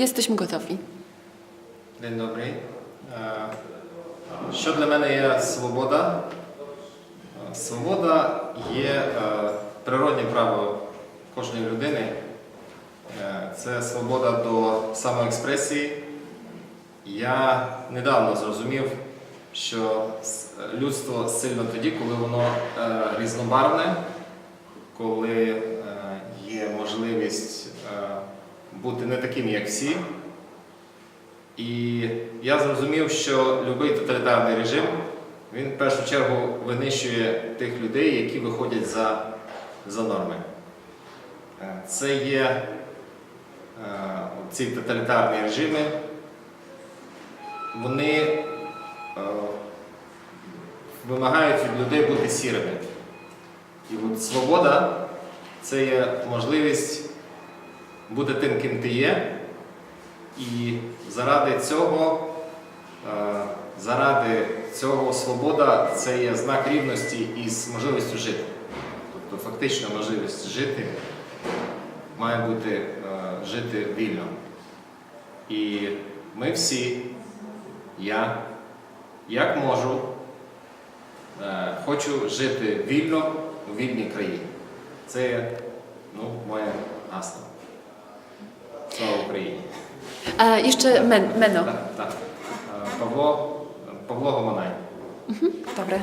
Jesteśmy gotowi. Добрий. Е, Що для мене є свобода? Свобода є е, природнє право кожної людини. Це свобода до самоекспресії. Я недавно зрозумів, що людство сильно тоді, коли воно е, різнобарвне, коли є можливість бути не таким, як всі. І я зрозумів, що будь-який тоталітарний режим він в першу чергу винищує тих людей, які виходять за, за норми. Е, Це є е, ці тоталітарні режими, вони е, вимагають від людей бути сірими. І от свобода це є можливість бути тим, ким ти є. І заради цього, е, заради цього свобода це є знак рівності із можливістю жити. Тобто фактично можливість жити має бути е, жити вільно. І ми всі, я, як можу, е, хочу жити вільно у вільній країні. Це ну, моє гасло. Слава Україні! А, І ще мен, Мено. Так, так. Е, Павло, Павло Гомонай. Добре.